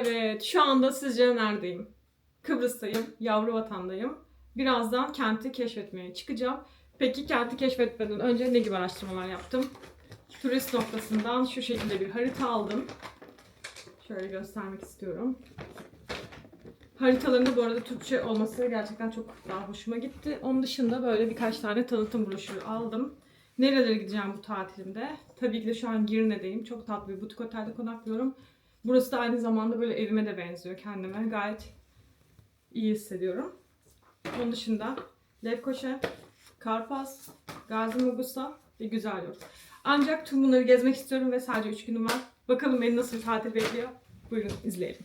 Evet, şu anda sizce neredeyim? Kıbrıs'tayım, yavru vatandayım. Birazdan kenti keşfetmeye çıkacağım. Peki kenti keşfetmeden önce ne gibi araştırmalar yaptım? Turist noktasından şu şekilde bir harita aldım. Şöyle göstermek istiyorum. Haritalarında bu arada Türkçe olması gerçekten çok daha hoşuma gitti. Onun dışında böyle birkaç tane tanıtım broşürü aldım. Nerelere gideceğim bu tatilimde? Tabii ki de şu an Girne'deyim. Çok tatlı bir butik otelde konaklıyorum. Burası da aynı zamanda böyle evime de benziyor kendime. Gayet iyi hissediyorum. Onun dışında Lefkoşa, Karpas, Gazi Mugusa ve Güzelyurt. Ancak tüm bunları gezmek istiyorum ve sadece 3 günüm var. Bakalım beni nasıl bir tatil bekliyor. Buyurun izleyelim.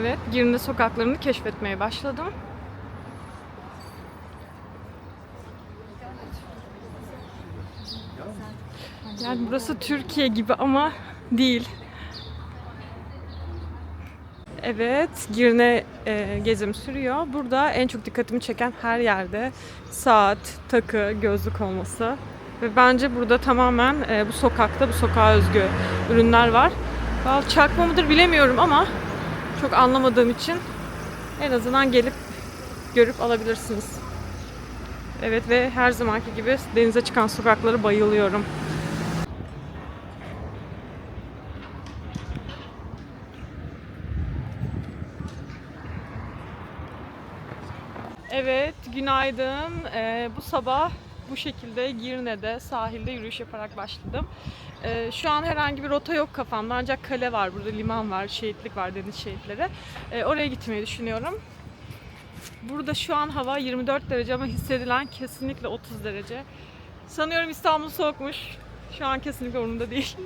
Evet, Girne sokaklarını keşfetmeye başladım. Yani burası Türkiye gibi ama değil. Evet, Girne e, gezim sürüyor. Burada en çok dikkatimi çeken her yerde saat, takı, gözlük olması. Ve bence burada tamamen e, bu sokakta, bu sokağa özgü ürünler var. Çakma mıdır bilemiyorum ama çok anlamadığım için en azından gelip görüp alabilirsiniz. Evet ve her zamanki gibi denize çıkan sokakları bayılıyorum. Evet, günaydın. Ee, bu sabah bu şekilde Girne'de sahilde yürüyüş yaparak başladım. Ee, şu an herhangi bir rota yok kafamda ancak kale var burada, liman var, şehitlik var, deniz şehitleri. Ee, oraya gitmeyi düşünüyorum. Burada şu an hava 24 derece ama hissedilen kesinlikle 30 derece. Sanıyorum İstanbul soğukmuş. Şu an kesinlikle umurumda değil.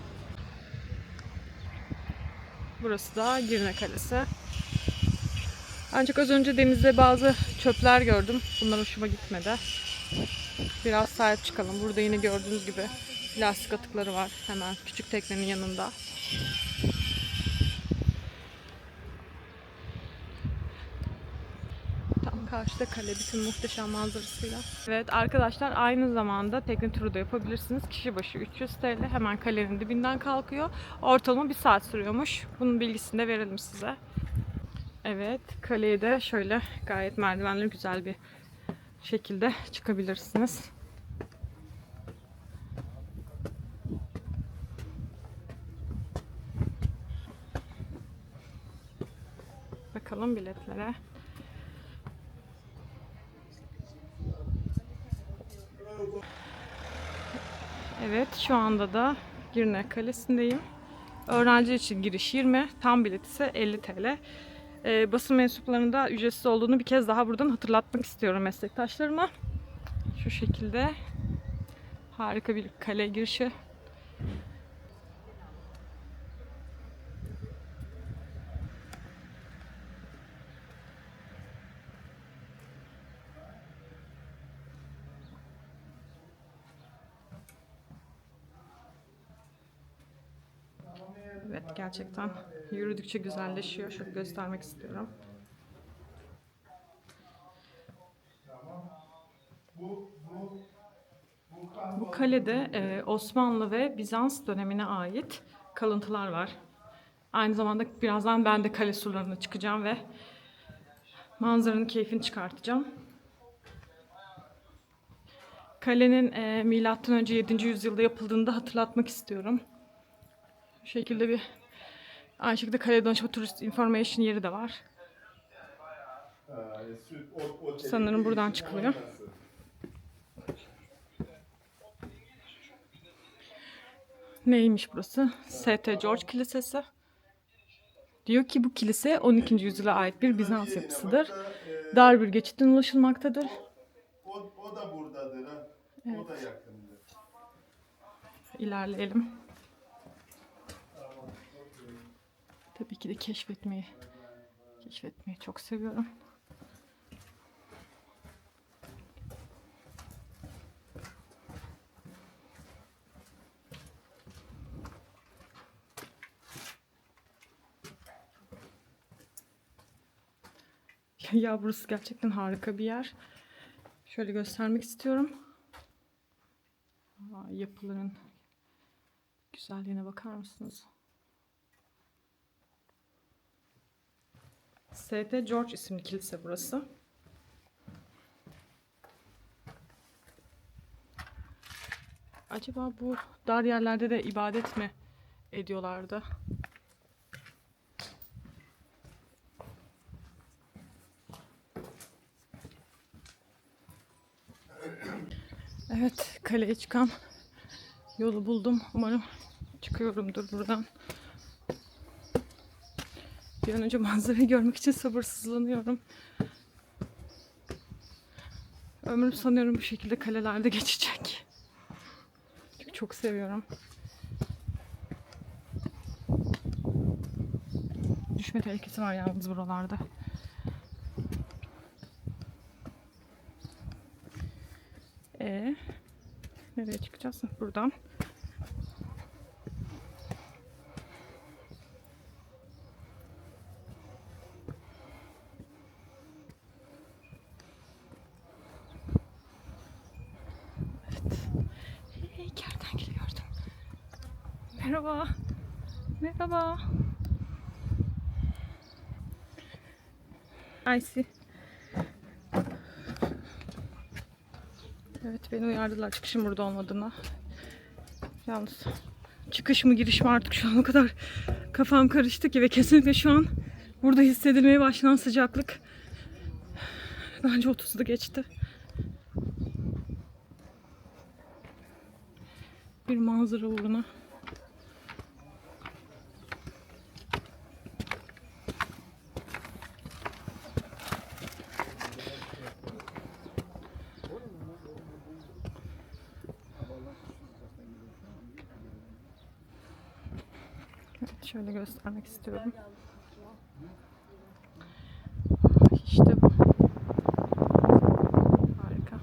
Burası da Girne Kalesi. Ancak az önce denizde bazı çöpler gördüm. Bunlar hoşuma gitmedi. Biraz sahip çıkalım. Burada yine gördüğünüz gibi plastik atıkları var hemen küçük teknenin yanında. Tam karşıda kale bütün muhteşem manzarasıyla. Evet arkadaşlar aynı zamanda tekne turu da yapabilirsiniz. Kişi başı 300 TL. Hemen kalenin dibinden kalkıyor. Ortalama bir saat sürüyormuş. Bunun bilgisini de verelim size. Evet, kaleye de şöyle gayet merdivenli güzel bir şekilde çıkabilirsiniz. Bakalım biletlere. Evet, şu anda da Girne Kalesi'ndeyim. Öğrenci için giriş 20, tam bilet ise 50 TL. Ee, basın mensuplarında ücretsiz olduğunu bir kez daha buradan hatırlatmak istiyorum meslektaşlarıma. Şu şekilde harika bir kale girişi. Evet gerçekten yürüdükçe güzelleşiyor. Şöyle göstermek istiyorum. Bu kalede e, Osmanlı ve Bizans dönemine ait kalıntılar var. Aynı zamanda birazdan ben de kale surlarına çıkacağım ve manzaranın keyfini çıkartacağım. Kalenin e, milattan önce 7. yüzyılda yapıldığını da hatırlatmak istiyorum. Bu şekilde bir aynı şekilde kale danışma turist information yeri de var. Sanırım buradan çıkılıyor. Neymiş burası? St. George Kilisesi. Diyor ki bu kilise 12. yüzyıla ait bir Bizans yapısıdır. Dar bir geçitten ulaşılmaktadır. O, o da buradadır ha. O da yakındır. İlerleyelim. Tabii ki de keşfetmeyi keşfetmeyi çok seviyorum. ya burası gerçekten harika bir yer. Şöyle göstermek istiyorum. Aa, yapıların güzelliğine bakar mısınız? St. George isimli kilise burası. Acaba bu dar yerlerde de ibadet mi ediyorlardı? Evet, kaleye çıkan yolu buldum. Umarım çıkıyorumdur buradan. Bir an önce manzarayı görmek için sabırsızlanıyorum. Ömrüm sanıyorum bu şekilde kalelerde geçecek. Çünkü çok seviyorum. Düşme tehlikesi var yalnız buralarda. E nereye çıkacağız? Buradan. I see. Evet beni uyardılar çıkışın burada olmadığına. Yalnız çıkış mı giriş mi artık şu an o kadar kafam karıştı ki ve kesinlikle şu an burada hissedilmeye başlanan sıcaklık bence 30'da geçti. Bir manzara uğruna. Evet, şöyle göstermek istiyorum. İşte bu. Harika.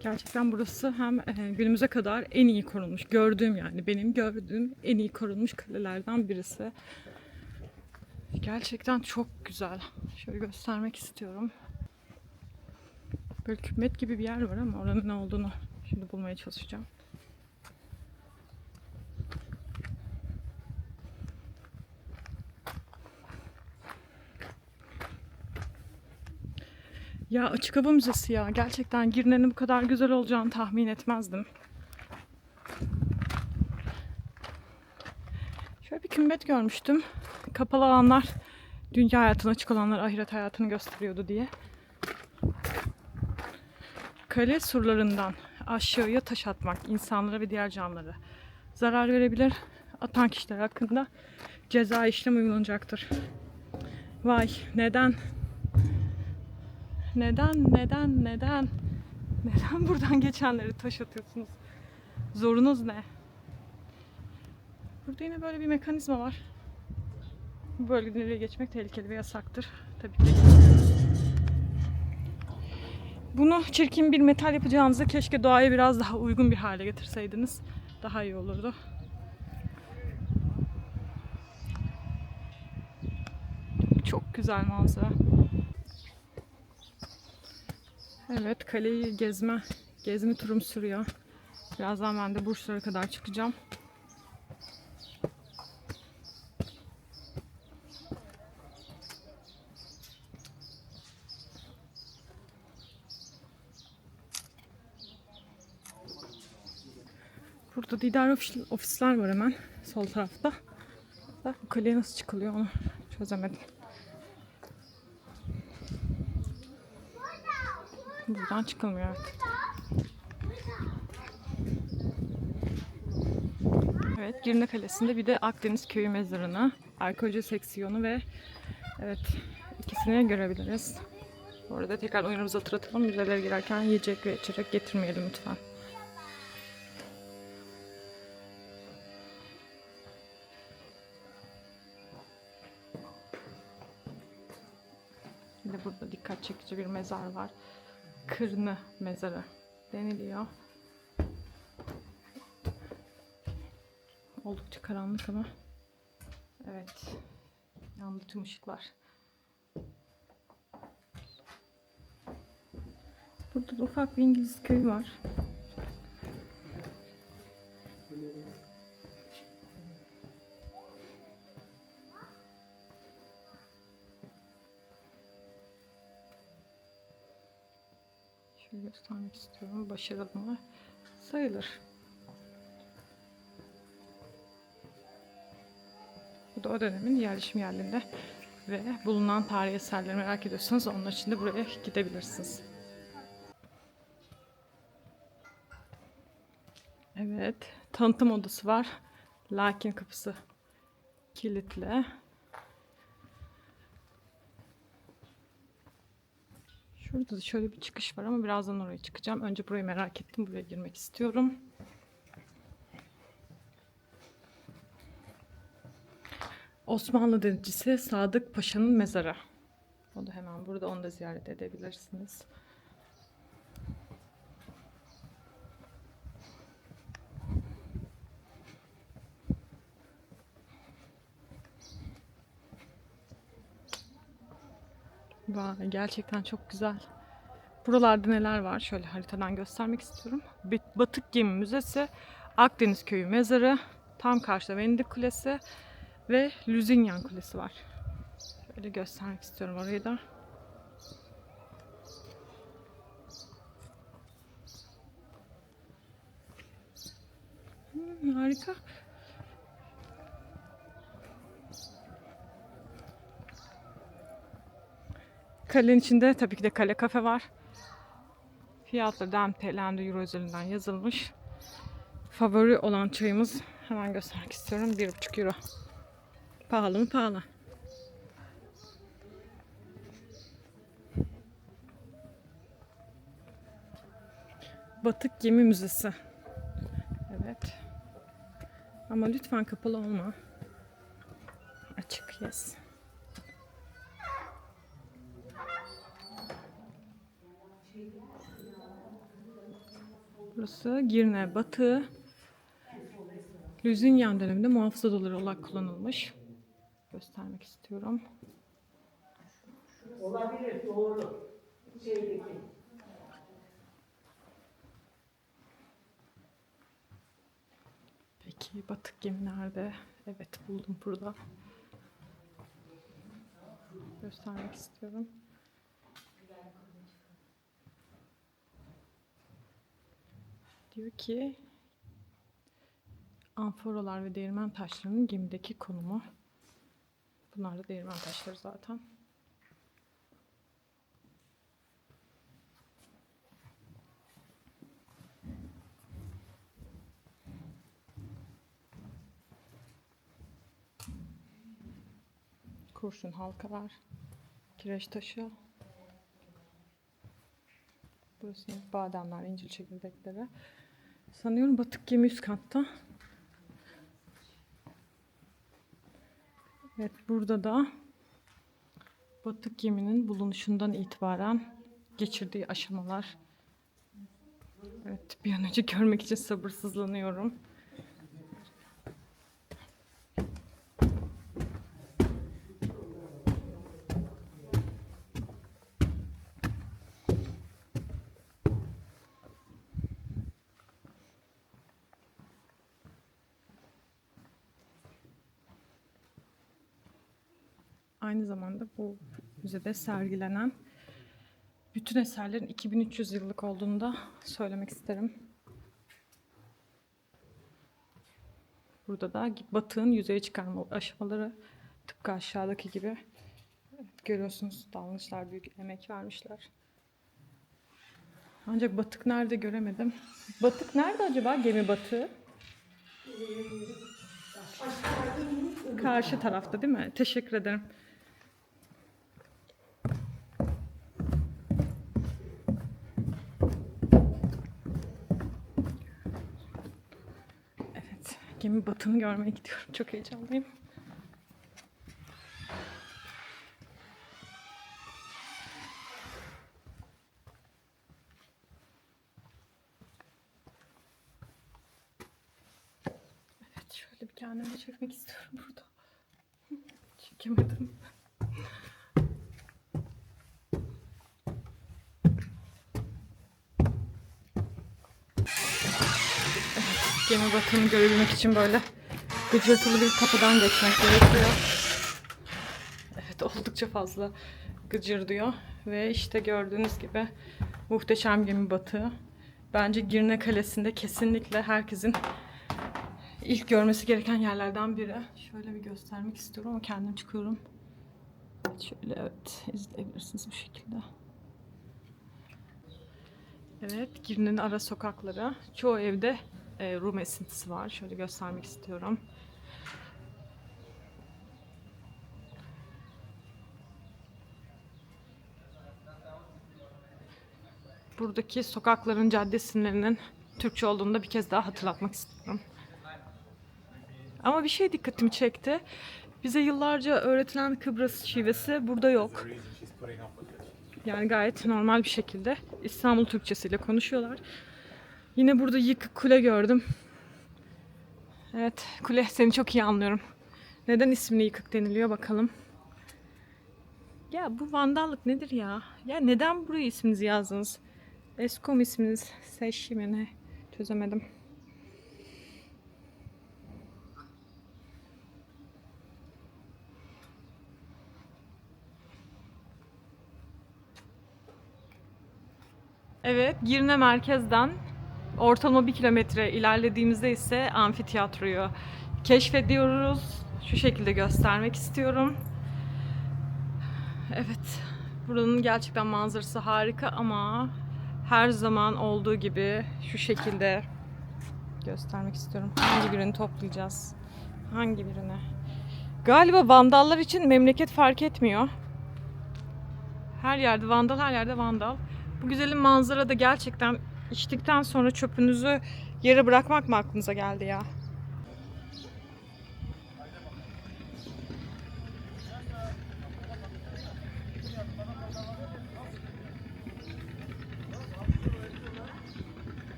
Gerçekten burası hem e, günümüze kadar en iyi korunmuş, gördüğüm yani benim gördüğüm en iyi korunmuş kalelerden birisi. Gerçekten çok güzel. Şöyle göstermek istiyorum. Böyle kümet gibi bir yer var ama oranın ne olduğunu şimdi bulmaya çalışacağım. Ya açık hava müzesi ya. Gerçekten Girne'nin bu kadar güzel olacağını tahmin etmezdim. Şöyle bir kümbet görmüştüm. Kapalı alanlar dünya hayatına açık olanlar ahiret hayatını gösteriyordu diye. Kale surlarından aşağıya taş atmak insanlara ve diğer canlılara zarar verebilir. Atan kişiler hakkında ceza işlem uygulanacaktır. Vay neden? Neden, neden, neden? Neden buradan geçenleri taş atıyorsunuz? Zorunuz ne? Burada yine böyle bir mekanizma var. Bu bölgeden ileriye geçmek tehlikeli ve yasaktır. Tabii ki. Bunu çirkin bir metal yapacağınızda keşke doğaya biraz daha uygun bir hale getirseydiniz. Daha iyi olurdu. Çok güzel manzara. Evet, kaleyi gezme, gezme turum sürüyor. Birazdan ben de Burçlara kadar çıkacağım. Burada da idare ofis- ofisler var hemen sol tarafta. Bu kaleye nasıl çıkılıyor onu çözemedim. Buradan çıkılmıyor artık. Evet, Girne Kalesi'nde bir de Akdeniz Köyü Mezarı'nı, arkeoloji seksiyonu ve evet ikisini görebiliriz. Bu arada tekrar oyunumuzu hatırlatalım. Müzelere girerken yiyecek ve içecek getirmeyelim lütfen. De burada dikkat çekici bir mezar var. Kırnı mezarı deniliyor. Oldukça karanlık ama Evet. Yandı tüm ışıklar. Burada da ufak bir İngiliz köyü var. Şöyle göstermek istiyorum. Başarılı mı? Sayılır. Bu da o dönemin yerleşim yerlerinde ve bulunan tarihi eserleri merak ediyorsanız onlar için de buraya gidebilirsiniz. Evet, tanıtım odası var. Lakin kapısı kilitli. Şurada da şöyle bir çıkış var ama birazdan oraya çıkacağım. Önce burayı merak ettim. Buraya girmek istiyorum. Osmanlı denizcisi Sadık Paşa'nın mezarı. O da hemen burada. Onu da ziyaret edebilirsiniz. Vay, gerçekten çok güzel. Buralarda neler var? Şöyle haritadan göstermek istiyorum. Batık Gemi Müzesi, Akdeniz Köyü Mezarı, tam karşıda Venedik Kulesi ve Lüzinyan Kulesi var. Şöyle göstermek istiyorum orayı da. Hmm, harika. Kalenin içinde tabii ki de kale kafe var. Fiyatları da MTL'den Euro üzerinden yazılmış. Favori olan çayımız hemen göstermek istiyorum. 1,5 Euro. Pahalı mı? Pahalı. Batık Gemi Müzesi. Evet. Ama lütfen kapalı olma. Açık yes. Burası Girne Batı. Lüzinyan döneminde muhafız odaları olarak kullanılmış. Göstermek istiyorum. Olabilir doğru. Şeydeki. Peki batık gemi nerede? Evet buldum burada. Göstermek istiyorum. Diyor ki amforalar ve değirmen taşlarının gemideki konumu. Bunlar da değirmen taşları zaten. Kurşun halkalar, kireç taşı. Burası bademler, incir çekirdekleri. Sanıyorum batık gemi üst katta. Evet burada da batık geminin bulunuşundan itibaren geçirdiği aşamalar. Evet bir an önce görmek için sabırsızlanıyorum. Aynı zamanda bu müzede sergilenen bütün eserlerin 2300 yıllık olduğunu da söylemek isterim. Burada da batığın yüzeye çıkarma aşamaları tıpkı aşağıdaki gibi. Görüyorsunuz dalgıçlar büyük emek vermişler. Ancak batık nerede göremedim. Batık nerede acaba gemi batığı? Karşı tarafta değil mi? Teşekkür ederim. Gemi batını görmeye gidiyorum. Çok heyecanlıyım. Evet, şöyle bir kendimi çekmek istiyorum burada. Çekemedim. Evet, gemi batımını görebilmek için böyle gıcırtılı bir kapıdan geçmek gerekiyor. Evet oldukça fazla gıcır diyor. Ve işte gördüğünüz gibi muhteşem gemi batığı. Bence Girne Kalesi'nde kesinlikle herkesin ilk görmesi gereken yerlerden biri. Şöyle bir göstermek istiyorum ama kendim çıkıyorum. Şöyle evet izleyebilirsiniz bu şekilde. Evet Girne'nin ara sokakları. Çoğu evde e, Rum esintisi var. Şöyle göstermek istiyorum. Buradaki sokakların cadde isimlerinin Türkçe olduğunu da bir kez daha hatırlatmak istiyorum. Ama bir şey dikkatimi çekti. Bize yıllarca öğretilen Kıbrıs şivesi burada yok. Yani gayet normal bir şekilde İstanbul Türkçesiyle konuşuyorlar. Yine burada yıkık kule gördüm. Evet, kule seni çok iyi anlıyorum. Neden ismini yıkık deniliyor bakalım. Ya bu vandallık nedir ya? Ya neden buraya isminizi yazdınız? Eskom isminiz Seşi mi ne? Çözemedim. Evet, Girne merkezden ortalama bir kilometre ilerlediğimizde ise amfiteyatroyu keşfediyoruz. Şu şekilde göstermek istiyorum. Evet, buranın gerçekten manzarası harika ama her zaman olduğu gibi şu şekilde göstermek istiyorum. Hangi birini toplayacağız? Hangi birini? Galiba vandallar için memleket fark etmiyor. Her yerde vandal, her yerde vandal. Bu güzelim manzarada gerçekten içtikten sonra çöpünüzü yere bırakmak mı aklınıza geldi ya?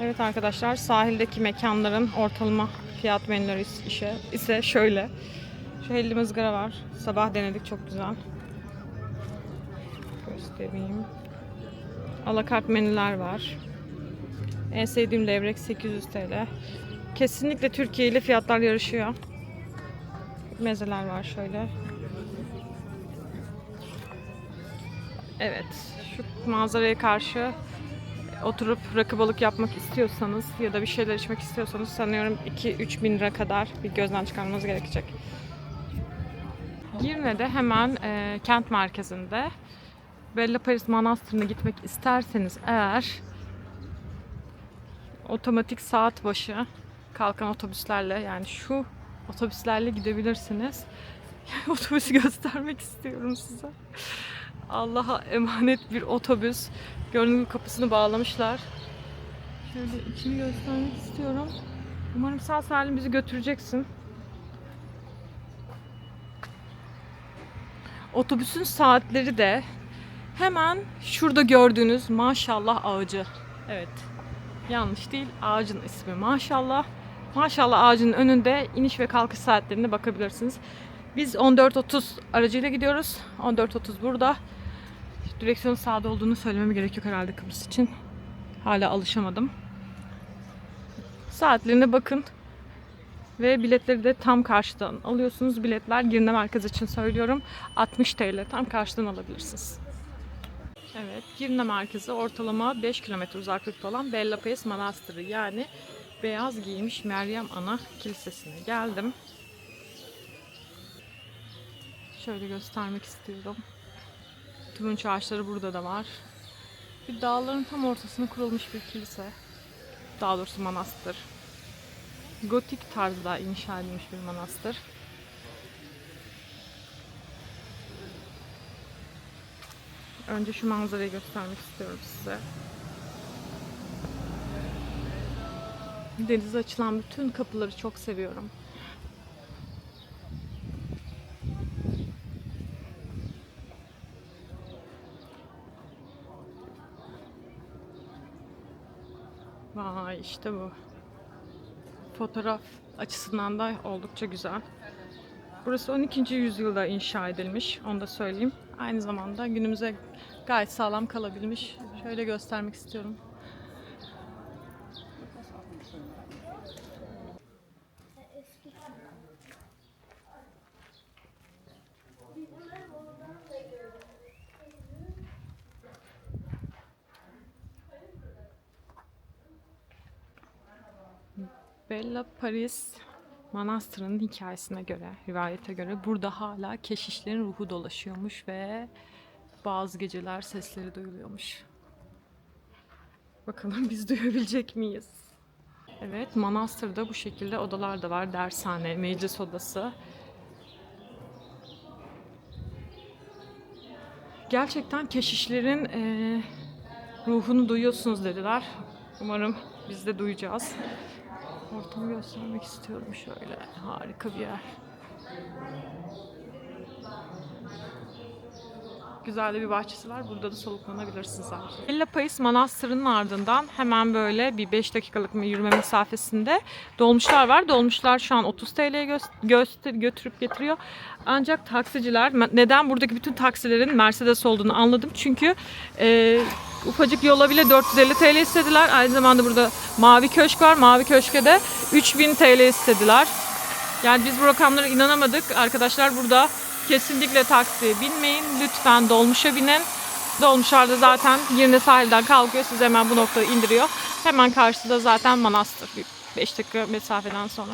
Evet arkadaşlar sahildeki mekanların ortalama fiyat menüleri işe ise şöyle. Şu helli ızgara var. Sabah denedik çok güzel. Göstereyim. Alakart menüler var. En sevdiğim levrek 800 TL. Kesinlikle Türkiye ile fiyatlar yarışıyor. Mezeler var şöyle. Evet. Şu manzaraya karşı oturup rakı balık yapmak istiyorsanız ya da bir şeyler içmek istiyorsanız sanıyorum 2-3 bin lira kadar bir gözden çıkarmanız gerekecek. Girne'de hemen e, kent merkezinde Bella Paris Manastırı'na gitmek isterseniz eğer otomatik saat başı kalkan otobüslerle yani şu otobüslerle gidebilirsiniz. Otobüsü göstermek istiyorum size. Allah'a emanet bir otobüs. Gördüğünüz kapısını bağlamışlar. Şöyle içini göstermek istiyorum. Umarım sağ salim bizi götüreceksin. Otobüsün saatleri de hemen şurada gördüğünüz maşallah ağacı. Evet. Yanlış değil. Ağacın ismi maşallah. Maşallah ağacının önünde iniş ve kalkış saatlerine bakabilirsiniz. Biz 14.30 aracıyla gidiyoruz. 14.30 burada. Direksiyonun sağda olduğunu söylememe gerek yok herhalde Kıbrıs için. Hala alışamadım. Saatlerine bakın. Ve biletleri de tam karşıdan alıyorsunuz. Biletler Girne Merkez için söylüyorum. 60 TL tam karşıdan alabilirsiniz. Evet, Girne merkezi ortalama 5 kilometre uzaklıkta olan Bella Paes Manastırı yani beyaz giymiş Meryem Ana Kilisesi'ne geldim. Şöyle göstermek istiyorum. Turunç ağaçları burada da var. Bir dağların tam ortasına kurulmuş bir kilise. Daha doğrusu manastır. Gotik tarzda inşa edilmiş bir manastır. Önce şu manzarayı göstermek istiyorum size. Denize açılan bütün kapıları çok seviyorum. Vay işte bu. Fotoğraf açısından da oldukça güzel. Burası 12. yüzyılda inşa edilmiş. Onu da söyleyeyim. Aynı zamanda günümüze gayet sağlam kalabilmiş. Şöyle göstermek istiyorum. Bella Paris Manastırı'nın hikayesine göre, rivayete göre burada hala keşişlerin ruhu dolaşıyormuş ve bazı geceler sesleri duyuluyormuş. Bakalım biz duyabilecek miyiz? Evet, manastırda bu şekilde odalar da var. Dershane, meclis odası. Gerçekten keşişlerin eee, ruhunu duyuyorsunuz dediler. Umarım biz de duyacağız. Ortamı göstermek istiyorum şöyle. Harika bir yer. Güzel de bir bahçesi var. Burada da soluklanabilirsiniz artık. Bella Pais Manastırı'nın ardından hemen böyle bir 5 dakikalık yürüme mesafesinde dolmuşlar var. Dolmuşlar şu an 30 TL'ye gö- götürüp getiriyor. Ancak taksiciler, neden buradaki bütün taksilerin Mercedes olduğunu anladım. Çünkü e, ufacık yola bile 450 TL istediler. Aynı zamanda burada Mavi Köşk var. Mavi Köşk'e de 3000 TL istediler. Yani biz bu rakamlara inanamadık. Arkadaşlar burada kesinlikle taksiye binmeyin. Lütfen dolmuşa binin. Dolmuşlarda zaten Girne sahilden kalkıyor. Sizi hemen bu noktaya indiriyor. Hemen karşıda zaten manastır. Bir 5 dakika mesafeden sonra.